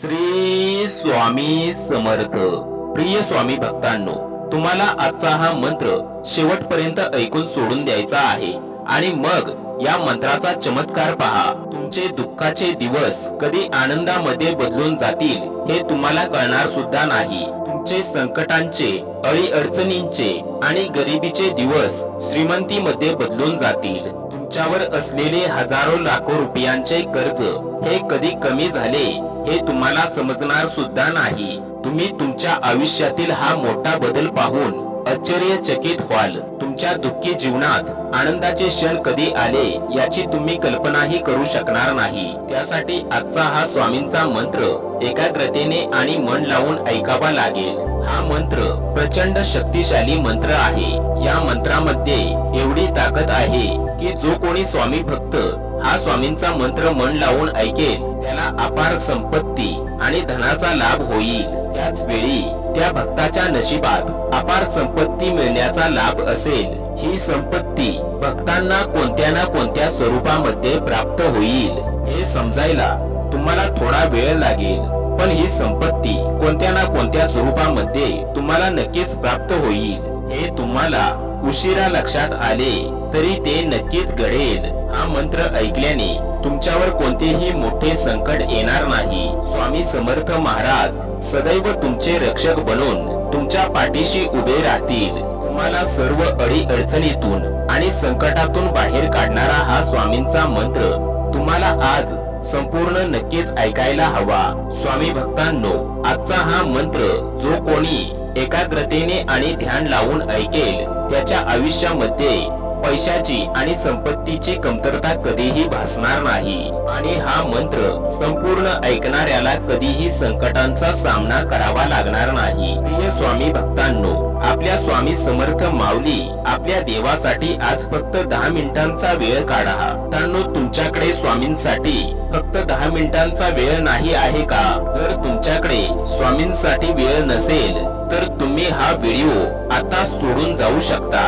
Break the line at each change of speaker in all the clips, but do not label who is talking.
श्री स्वामी समर्थ. प्रिय स्वामी भक्तांनो तुम्हाला आजचा हा मंत्र शेवटपर्यंत ऐकून सोडून द्यायचा आहे. आणि मग या मंत्राचा चमत्कार पहा. तुमचे दुःखाचे दिवस कधी आनंदामध्ये बदलून जातील हे तुम्हाला कळणार सुद्धा नाही. तुमचे संकटांचे अळी अडचणींचे आणि गरिबीचे दिवस श्रीमंतीमध्ये बदलून जातील. तुमच्यावर असलेले हजारो लाखो रुपयांचे कर्ज हे कधी कमी झाले? हे तुम्हाला समजणार सुद्धा नाही. तुम्ही तुमच्या आयुष्यातील हा मोठा बदल पाहून आश्चर्यचकित व्हाल. तुमच्या दुःखी जीवनात आनंदाचे क्षण कधी आले याची तुम्ही कल्पनाही करू शकणार नाही. त्यासाठी आजचा हा स्वामींचा मंत्र एकाग्रतेने आणि मन लावून ऐकावा लागेल. हा मंत्र प्रचंड शक्तिशाली मंत्र आहे. या मंत्रामध्ये एवढी ताकद आहे की जो कोणी स्वामी भक्त हा स्वामींचा मंत्र मन लावून ऐकेल त्याला अपार संपत्ती आणि धनाचा लाभ होईल. त्याच वेळी त्या भक्ताच्या नशिबात अपार संपत्ती मिळण्याचा लाभ असेल. ही संपत्ती भक्तांना कोणत्या ना कोणत्या स्वरूपामध्ये प्राप्त होईल हे समजायला तुम्हाला थोडा वेळ लागेल. पण ही संपत्ती कोणत्या ना कोणत्या स्वरूपामध्ये तुम्हाला नक्कीच प्राप्त होईल हे तुम्हाला उशिरा लक्षात आले तरी ते नक्कीच घडेल. हा मंत्र ऐकल्याने तुमच्यावर कोणतेही मोठे संकट येणार नाही. स्वामी समर्थ महाराज सदैव तुमचे रक्षक बनून तुमच्या पाठीशी उभे राहतील. तुम्हाला सर्व अडी अडचणीतून आणि संकटातून बाहेर काढणारा हा स्वामींचा मंत्र तुम्हाला आज संपूर्ण नक्कीच ऐकायला हवा. स्वामी भक्तांनो आजचा हा मंत्र जो कोणी एकाग्रतेने आणि ध्यान लावून ऐकेल त्याच्या आयुष्यामध्ये पैशाची आणि संपत्तीची कमतरता कधीही भासणार नाही. आणि हा मंत्र संपूर्ण ऐकणाऱ्याला कधीही संकटांचा सामना करावा लागणार नाही. प्रिय स्वामी भक्तांनो आपल्या स्वामी समर्थ माऊली आपल्या देवासाठी आज फक्त दहा मिनिटांचा वेळ काढा. त्यांनो तुमच्याकडे स्वामींसाठी फक्त दहा मिनिटांचा वेळ नाही आहे का? जर तुमच्याकडे स्वामींसाठी वेळ नसेल तर तुम्ही हा व्हिडिओ आता सोडून जाऊ शकता.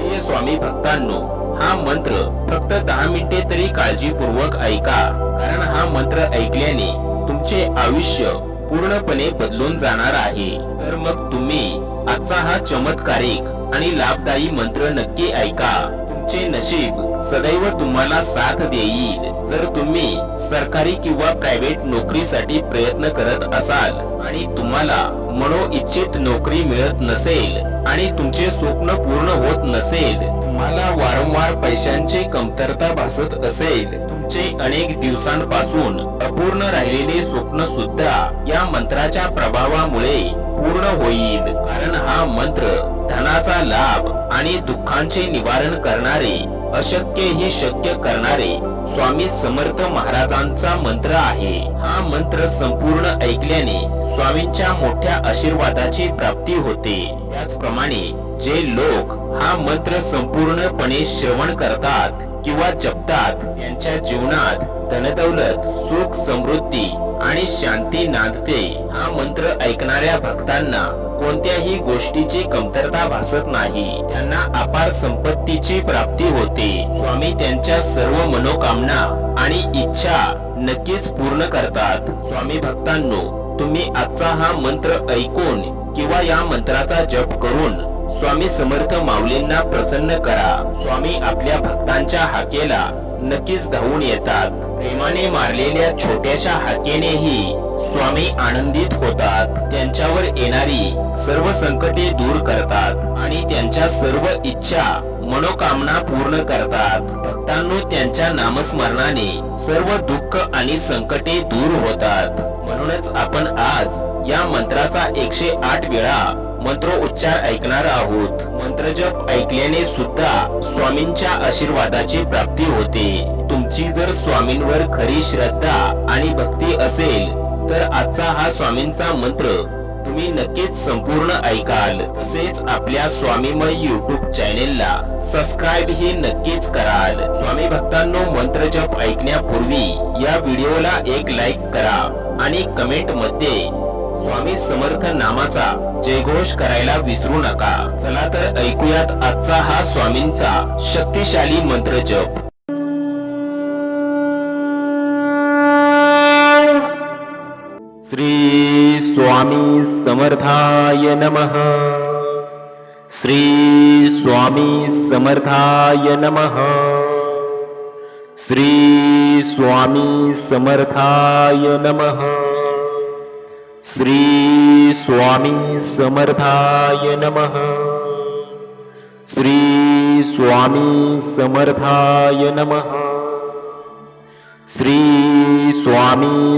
हे स्वामी भक्तांनो हा मंत्र फक्त दहा मिनिटे तरी काळजीपूर्वक ऐका. कारण हा मंत्र ऐकल्याने तुमचे आयुष्य पूर्णपणे बदलून जाणार आहे. तर मग तुम्ही आजचा हा चमत्कारिक आणि लाभदायी मंत्र नक्की ऐका. तुमचे नशीब सदैव तुम्हाला साथ देईल. जर तुम्ही सरकारी किंवा प्रायव्हेट नोकरीसाठी प्रयत्न करत असाल आणि तुम्हाला मनोइच्छित नोकरी मिळत नसेल आणि तुमचे स्वप्न पूर्ण होत नसेल तुम्हाला वारंवार पैशांची कमतरता भासत असेल तुमचे अनेक दिवसांपासून अपूर्ण राहिलेले स्वप्न सुद्धा या मंत्राच्या प्रभावामुळे पूर्ण होईल. कारण हा मंत्र धनाचा लाभ आणि दुःखांचे निवारण करणारे अशक्य ही शक्य करणारे स्वामी समर्थ महाराजांचा मंत्र आहे. हा मंत्र संपूर्ण ऐकल्याने स्वामींच्या मोठ्या आशीर्वादाची प्राप्ती होते. त्याचप्रमाणे जे लोक हा मंत्र संपूर्णपणे श्रवण करतात किंवा जपतात त्यांच्या जीवनात धनदौलत सुख समृद्धी आणि शांती नांदते हा मंत्र ऐकणाऱ्या भक्तांना कोणत्याही गोष्टीची कमतरता भासत नाही. त्यांना अपार संपत्तीची प्राप्ती होते. स्वामी त्यांच्या सर्व मनोकामना आणि इच्छा नक्कीच पूर्ण करतात. स्वामी भक्तांनो तुम्ही आजचा हा मंत्र ऐकून किंवा या मंत्राचा जप करून स्वामी समर्थ माऊलींना प्रसन्न करा. स्वामी आपल्या भक्तांच्या हाकेला नक्कीच धावून येतात. प्रेमाने मारलेल्या छोट्याशा हाकेनेही स्वामी आनंदित होतात. त्यांच्यावर येणारी सर्व संकटे दूर करतात आणि त्यांच्या सर्व इच्छा मनोकामना पूर्ण करतात. भक्तांनो त्यांच्या नामस्मरणाने सर्व दुःख आणि संकटे दूर होतात. म्हणूनच आपण आज या मंत्राचा एकशे आठ वेळा मंत्रोच्चार ऐकणार आहोत. मंत्रजप ऐकल्याने सुद्धा स्वामींच्या आशीर्वादाची प्राप्ती होते. तुमची जर स्वामींवर खरी श्रद्धा आणि भक्ती असेल तर आजचा हा स्वामींचा मंत्र तुम्ही नक्कीच संपूर्ण ऐकाल. तसेच आपल्या स्वामीमय युट्यूब चॅनेलला सबस्क्राईब ही नक्कीच कराल. स्वामी भक्तांनो मंत्र जप ऐकण्यापूर्वी या व्हिडिओला एक लाईक करा आणि कमेंटमध्ये स्वामी समर्थ नामाचा जयघोष करायला विसरू नका. चला तर ऐकूयात आजचा हा स्वामींचा शक्तिशाली मंत्र जप.
श्री स्वामी समर्थाय नमः. श्री स्वामी समर्थाय नमः. श्री स्वामी समर्थाय नमः. स्वामी श्री स्वामी स्वामी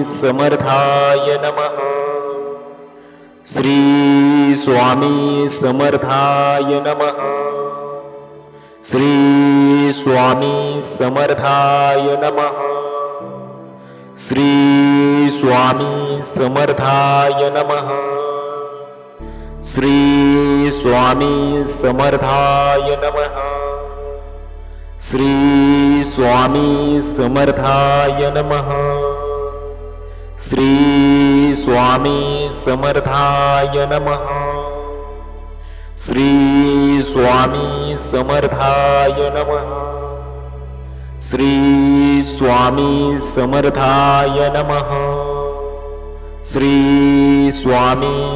स्वामी श्री स्वामी समर्थाय नमः। श्री स्वामी समर्थाय नमः। श्री स्वामी समर्थाय नमः। श्री स्वामी समर्थाय नमः। श्री स्वामी समर्थाय नमः। श्री स्वामी समर्थाय नमः। श्री स्वामी समर्थाय नमः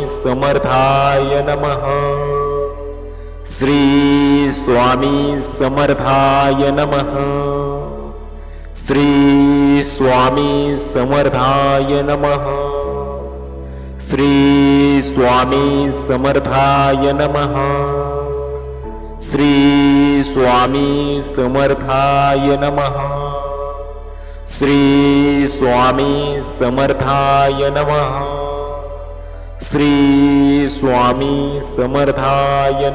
समर्थाय नमः। श्री स्वामी समर्थाय नमः। श्री समर्थाय नमः। श्री समर्थाय नमः। श्री स्वामी समर्थाय नमः श्री स्वामी समर्थाय नमः। श्री स्वामी समर्थाय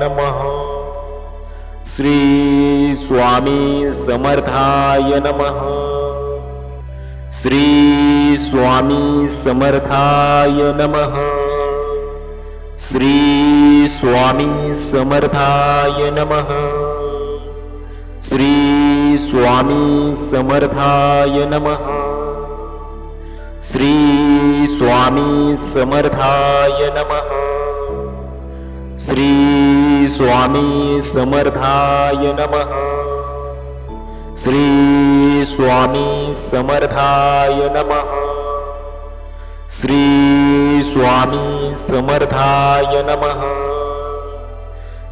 श्री स्वामी समर्थाय नमः। श्री समर्थाय नमः। श्री स्वामी समर्थाय नमः। श्री स्वामी समर्थाय नमः। श्री स्वामी समर्थाय नमः। श्री स्वामी समर्थाय नमः। श्री स्वामी समर्थाय नमः। श्री स्वामी समर्थाय नमः।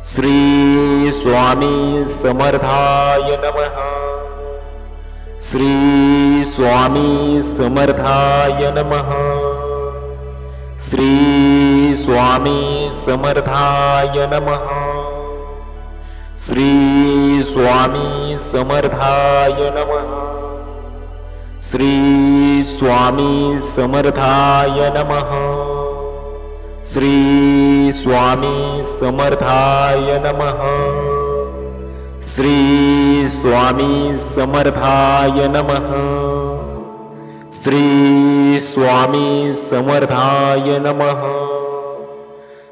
श्री स्वामी समर्थाय नमः। श्री स्वामी समर्थाय नमः। श्री स्वामी समर्थाय नमः। श्री स्वामी समर्थाय नमः। श्री स्वामी समर्थाय नमः समर्थाय नमः।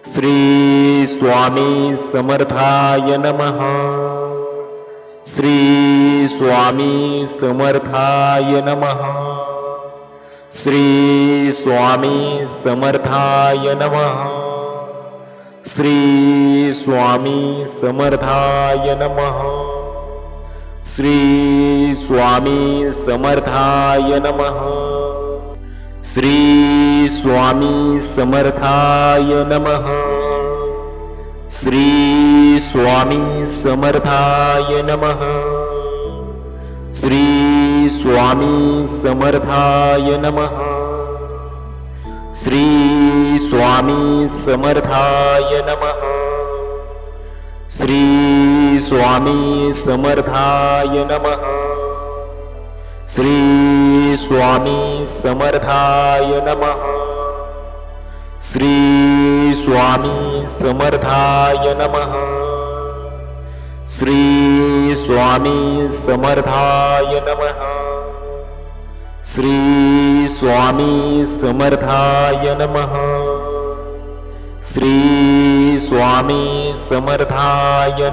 श्री स्वामी समर्थाय नमः। श्री स्वामी समर्थाय नमः स्वामी समर्थाय श्री स्वामी समर्थाय श्री स्वामी समर्थाय नमः। श्री समर्थाय नमः। श्री स्वामी समर्थाय नमः। श्री स्वामी समर्थाय नमः। श्री स्वामी समर्थाय नमः। श्री स्वामी समर्थाय नमः। श्री स्वामी समर्थाय नमः। श्री स्वामी समर्थाय नमः। श्री स्वामी समर्थाय नमः। स्वामी समर्थाय श्री स्वामी समर्थाय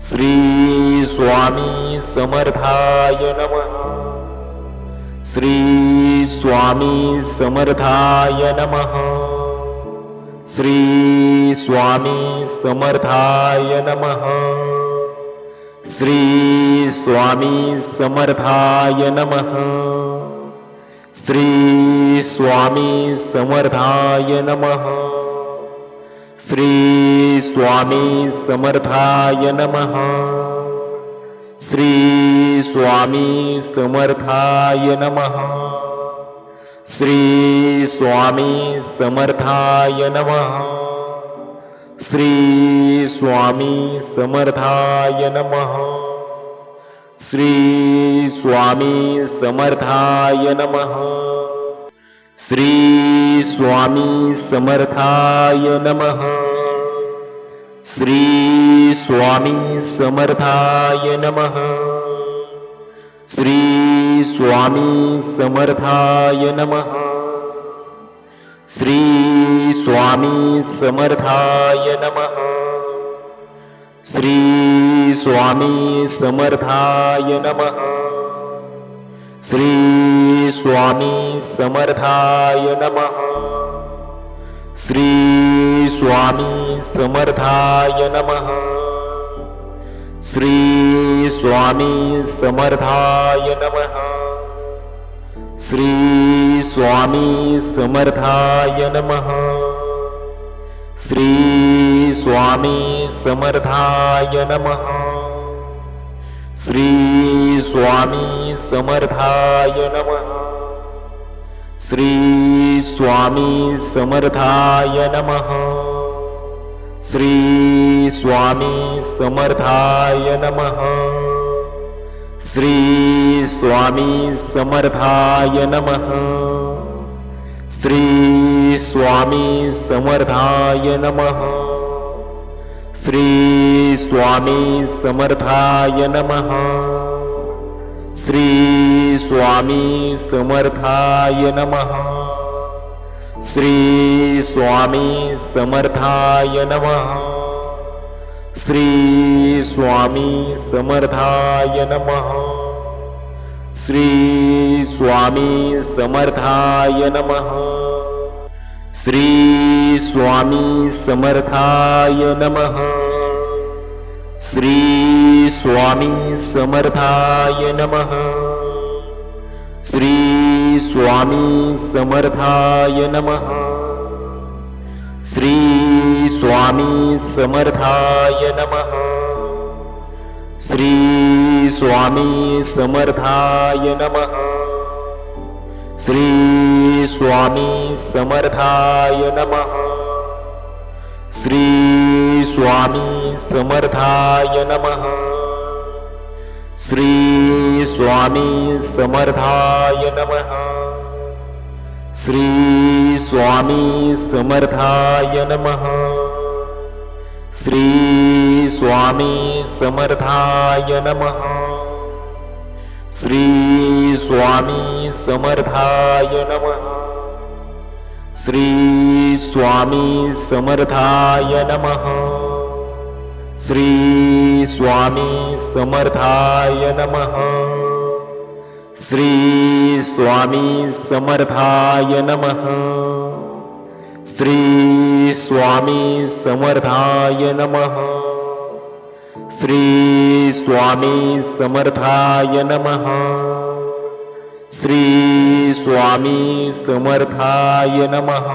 श्री स्वामी समर्थाय नमः। श्री समर्थाय नमः। श्री स्वामी समर्थाय नमः श्री स्वामी समर्थाय नमः। श्री स्वामी समर्थाय नमः। श्री स्वामी समर्थाय नमः। श्री स्वामी समर्थाय नमः। श्री स्वामी समर्थाय नमः श्री स्वामी समर्थाय नमः. श्री स्वामी समर्थाय नमः. श्री स्वामी समर्थाय नमः. श्री स्वामी समर्थाय नमः. श्री स्वामी समर्थाय नमः. श्री स्वामी समर्थाय नमः। श्री स्वामी समर्थाय नमः। श्री स्वामी समर्थाय नमः। श्री स्वामी समर्थाय नमः। श्री स्वामी समर्थाय नमः। स्वामी समर्थाय नमः। श्री स्वामी समर्थाय नमः। श्री समर्थाय नमः। स्वामी समर्थाय नमः समर्थाय नमः। श्री स्वामी समर्थाय नमः। श्री स्वामी समर्थाय नमः स्वामी श्री स्वामी समर्थाय नमः। श्री स्वामी श्री समर्थाय नमः। श्री स्वामी समर्थाय नमः। श्री स्वामी समर्थाय नमः श्रीस्वामी समर्थाय नमः। श्रीस्वामी समर्थाय नमः। श्रीस्वामी समर्थाय नमः। श्रीस्वामी समर्थाय नमः। श्री स्वामी समर्थाय नमः। श्री स्वामी समर्थाय नमः। श्री स्वामी समर्थाय नमः। श्री स्वामी समर्थाय नमः।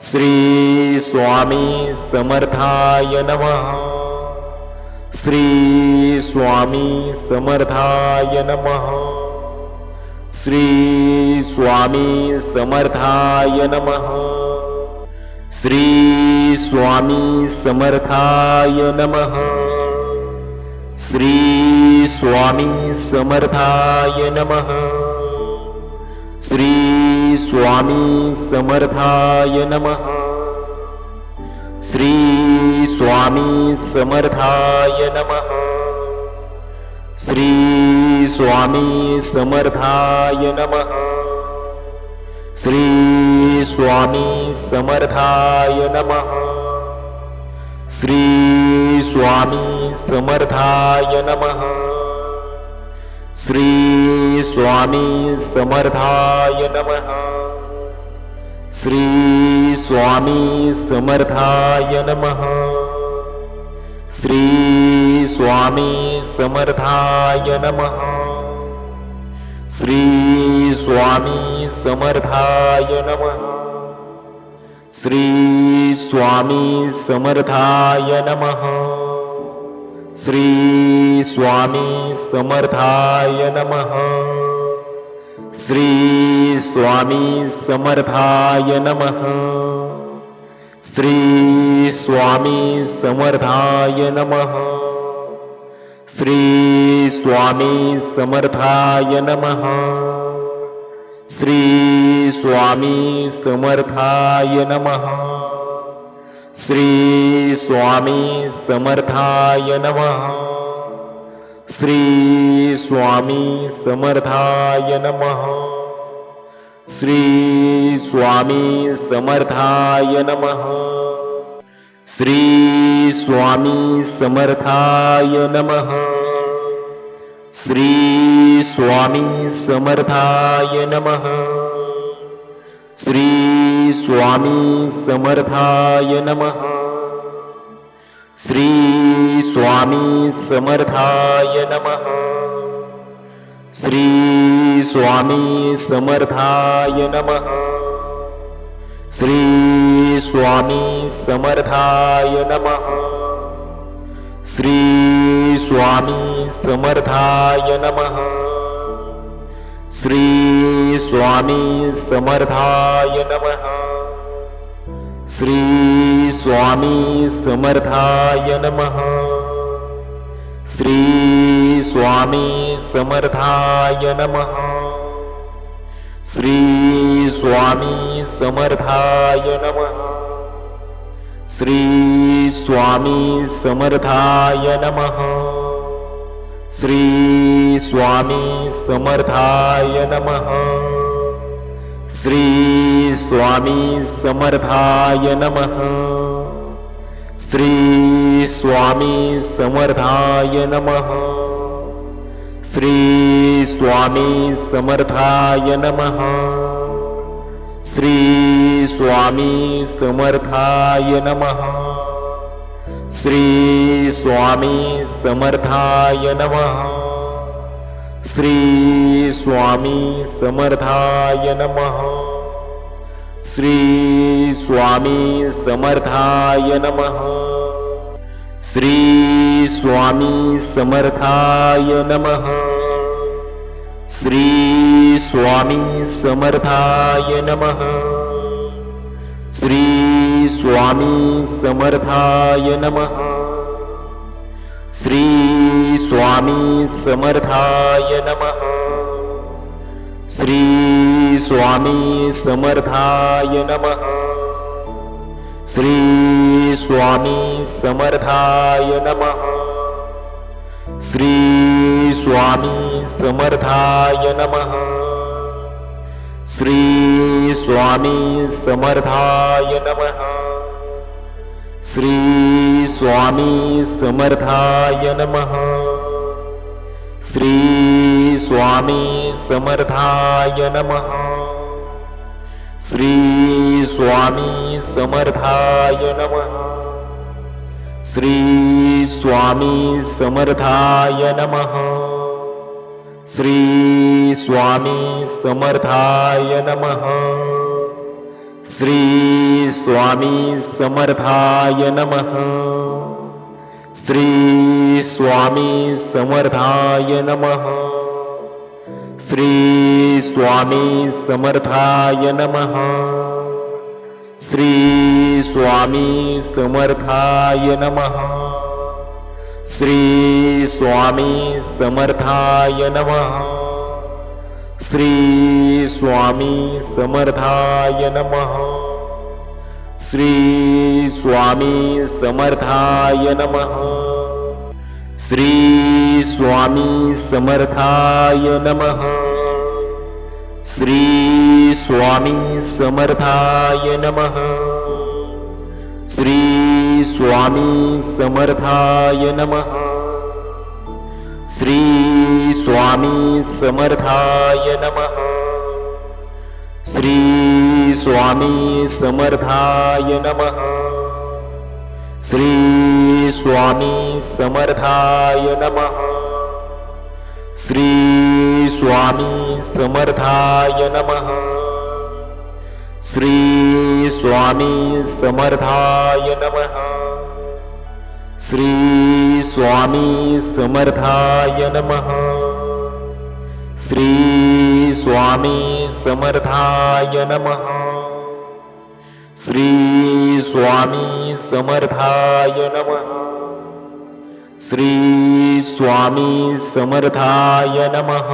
श्री स्वामी समर्थाय नमः। श्री स्वामी समर्थाय नमः श्री स्वामी समर्थाय नमः। श्री स्वामी स्वामी नमः। श्री स्वामी समर्थाय नमः। श्री स्वामी समर्थाय नमः। श्री स्वामी समर्थाय नमः। श्री स्वामी समर्थाय नमः। श्री स्वामी समर्थाय नमः। श्री स्वामी समर्थाय नमः। श्री स्वामी समर्थाय नमः। श्री स्वामी समर्थाय नमः। श्री स्वामी समर्थाय नमः। श्री स्वामी समर्थाय नमः। श्री स्वामी समर्थाय नमः। श्री स्वामी समर्थाय नमः। श्री स्वामी समर्थाय नमः। स्वामी श्री स्वामी समर्थाय नमः। श्री नमः। श्री स्वामी समर्थाय नमः। श्री स्वामी समर्थाय नमः स्वामी स्वामी श्री स्वामी समर्थाय नमः समर्थाय नमः। श्री समर्थाय नमः। श्री समर्थाय नमः। श्री स्वामी समर्थाय नमः। श्री स्वामी समर्थाय नमः श्री स्वामी समर्थाय नमः। श्री स्वामी समर्थाय नमः। श्री स्वामी समर्थाय नमः। श्री स्वामी समर्थाय नमः। श्री स्वामी समर्थाय नमः। स्वामी श्री स्वामी समर्थाय नमः। श्री नमः। श्री स्वामी समर्थाय नमः। श्री स्वामी समर्थाय नमः स्वामी श्री स्वामी श्री स्वामी समर्थाय नमः श्री समर्थाय नमः। श्री स्वामी समर्थाय नमः। श्री समर्थाय नमः। श्री समर्थाय नमः। श्री स्वामी समर्थाय नमः श्री स्वामी समर्थाय नमः। श्री स्वामी समर्थाय नमः। श्री स्वामी समर्थाय नमः। श्री स्वामी समर्थाय नमः। श्री स्वामी समर्थाय नमः। स्वामी श्री स्वामी नमः। श्री स्वामी समर्थाय नमः। श्री स्वामी समर्थाय नमः। श्री स्वामी समर्थाय नमः स्वामी श्री स्वामी स्वामी स्वामी श्री स्वामी समर्थाय नमः श्री स्वामी समर्थाय नमः। श्री स्वामी समर्थाय नमः।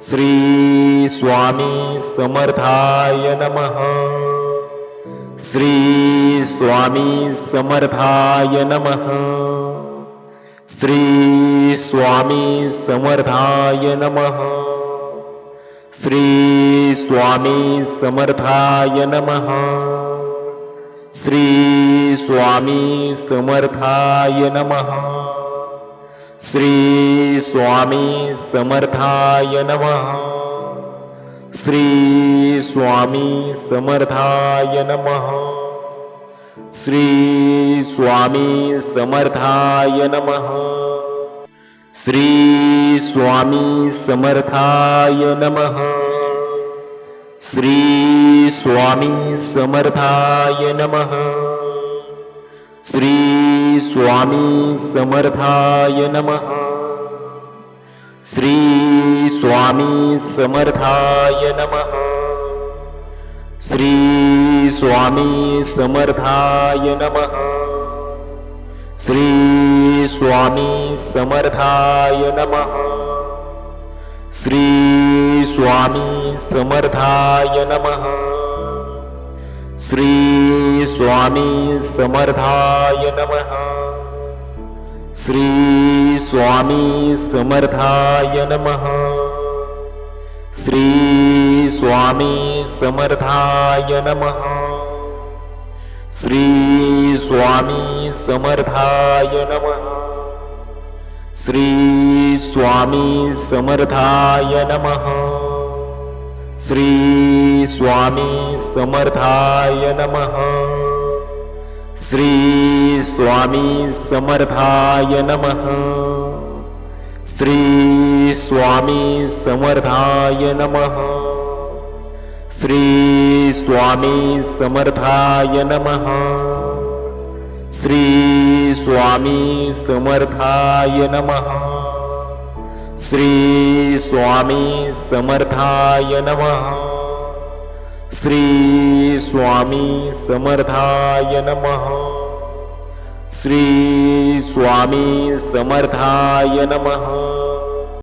श्री स्वामी समर्थाय नमः। श्री स्वामी समर्थाय नमः। श्री स्वामी समर्थाय नमः श्री स्वामी समर्थाय नमः। श्री स्वामी समर्थाय नमः। श्री स्वामी समर्थाय नमः। श्री स्वामी समर्थाय नमः। श्री स्वामी समर्थाय नमः। श्री स्वामी समर्थाय नमः। श्री स्वामी समर्थाय नमः। श्री स्वामी समर्थाय नमः। श्री स्वामी समर्थाय नमः। श्री स्वामी समर्थाय नमः। श्री स्वामी समर्थाय नमः। स्वामी श्री स्वामी समर्थाय नमः श्री स्वामी समर्थाय नमः। श्री स्वामी समर्थाय नमः। श्री स्वामी समर्थाय नमः। श्री स्वामी समर्थाय नमः। श्री स्वामी समर्थाय नमः। श्री स्वामी समर्थाय नमः। श्री स्वामी समर्थाय नमः। श्री स्वामी समर्थाय नमः। श्री स्वामी समर्थाय नमः।